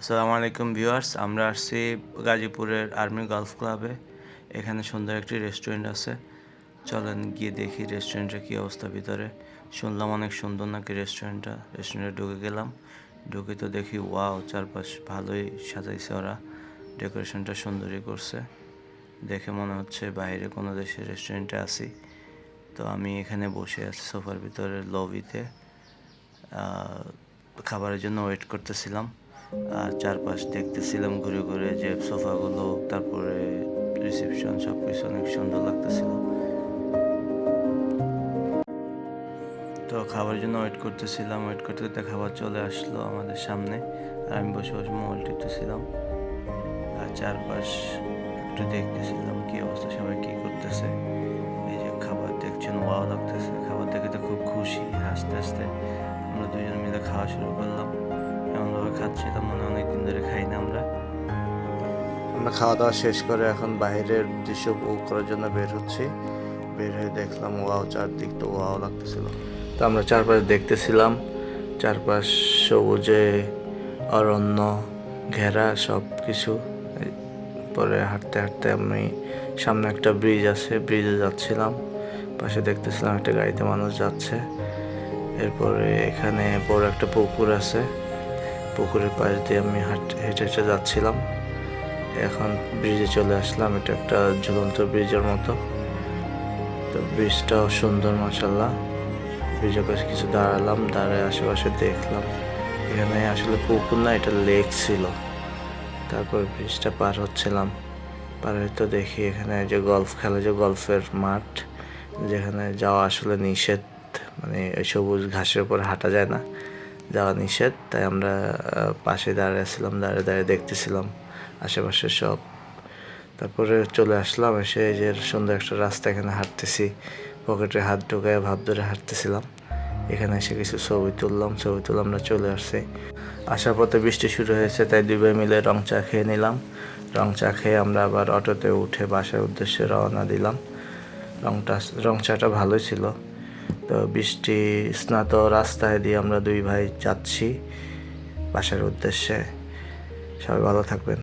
আসসালামু আলাইকুম ভিউয়ার্স, আমরা আসছি গাজীপুরের আর্মি গলফ ক্লাবে। এখানে সুন্দর একটি রেস্টুরেন্ট আছে। চলেন গিয়ে দেখি রেস্টুরেন্টের কী অবস্থা ভিতরে। শুনলাম অনেক সুন্দর নাকি রেস্টুরেন্টটা। রেস্টুরেন্টে ঢুকে গেলাম। ঢুকে তো দেখি, ওয়াও, চারপাশ ভালোই সাজাইছে ওরা। ডেকোরেশনটা সুন্দরই করছে। দেখে মনে হচ্ছে বাইরে কোনো দেশের রেস্টুরেন্টে আছি। তো আমি এখানে বসে আছি সোফার ভিতরে লবিতে খাবারের জন্য ওয়েট করতেছিলাম। আর চারপাশ দেখতেছিলাম ঘুরে ঘুরে যে সোফাগুলো, তারপরে রিসেপশন সব কিছু অনেক সুন্দর লাগতেছিল। তো খাবারের জন্য ওয়েট করতেছিলাম ওয়েট করতে করতে খাবার চলে আসলো আমাদের সামনে। আর আমি বসে বসে মোবাইল টিপতেছিলাম। আর চারপাশ একটু দেখতেছিলাম কি অবস্থা, সবাই কি করতেছে। এই যে খাবার দেখছেন ওয়াও লাগতেছে। খাবার দেখে তো খুব খুশি, হাসতে হাসতে আমরা দুজন মিলে খাওয়া শুরু করলাম। খাচ্ছিলাম মানে অনেক দিন ধরে খাই না আমরা। আমরা খাওয়া দাওয়া শেষ করে এখন বাইরের দৃশ্য উপভোগ করার জন্য বের হচ্ছি। বের হয়ে দেখলাম, ওয়াও চারদিক তো ওয়াও লাগতেছিল। তো আমরা চারপাশ দেখতেছিলাম, চারপাশ সবুজে, অরণ্য, ঘেরা সব কিছু পরে হাঁটতে হাঁটতে আমি সামনে একটা ব্রিজ আছে ব্রিজে যাচ্ছিলাম। পাশে দেখতেছিলাম একটা গাড়িতে মানুষ যাচ্ছে। এরপরে এখানে বড় একটা পুকুর আছে। পুকুরের পাশ দিয়ে আমি হাঁট হেঁটে যাচ্ছিলাম। এখন ব্রিজে চলে আসলাম। এটা একটা ঝুলন্ত ব্রিজের মতো। তো ব্রিজটাও সুন্দর মাসাল্লাহ ব্রিজের পাশে কিছু দাঁড়ালাম, দাঁড়ায় আশেপাশে দেখলাম। এখানে আসলে পুকুর না, এটা লেক ছিল। তারপর ব্রিজটা পার হচ্ছিলাম। পার হইতে দেখি এখানে যে গল্ফ খেলে, যে গল্ফের মাঠ, যেখানে যাওয়া আসলে নিষেধ। মানে সবুজ ঘাসের উপর হাঁটা যায় না। যাওয়া নিষেধ, তাই আমরা পাশে দাঁড়িয়েছিলাম দাঁড়িয়ে দাঁড়িয়ে দেখতেছিলাম আশেপাশে সব। তারপরে চলে আসলাম, এসে যে সুন্দর একটা রাস্তা এখানে হাঁটতেছি, পকেটে হাত ঢুকায় ভাব ধরে হাঁটতেছিলাম। এখানে এসে কিছু ছবি তুললাম, ছবি তুলে আমরা চলে আসছি। আসার পথে বৃষ্টি শুরু হয়েছে, তাই দুই মিলে রং চা খেয়ে নিলাম। রং চা খেয়ে আমরা আবার অটোতে উঠে বাসার উদ্দেশ্যে রওনা দিলাম। রংটা, রং চাটা ভালোই ছিল। তো বৃষ্টি স্নাত রাস্তায় দিয়ে আমরা দুই ভাই যাচ্ছি বাসার উদ্দেশ্যে। সবাই ভালো থাকবেন।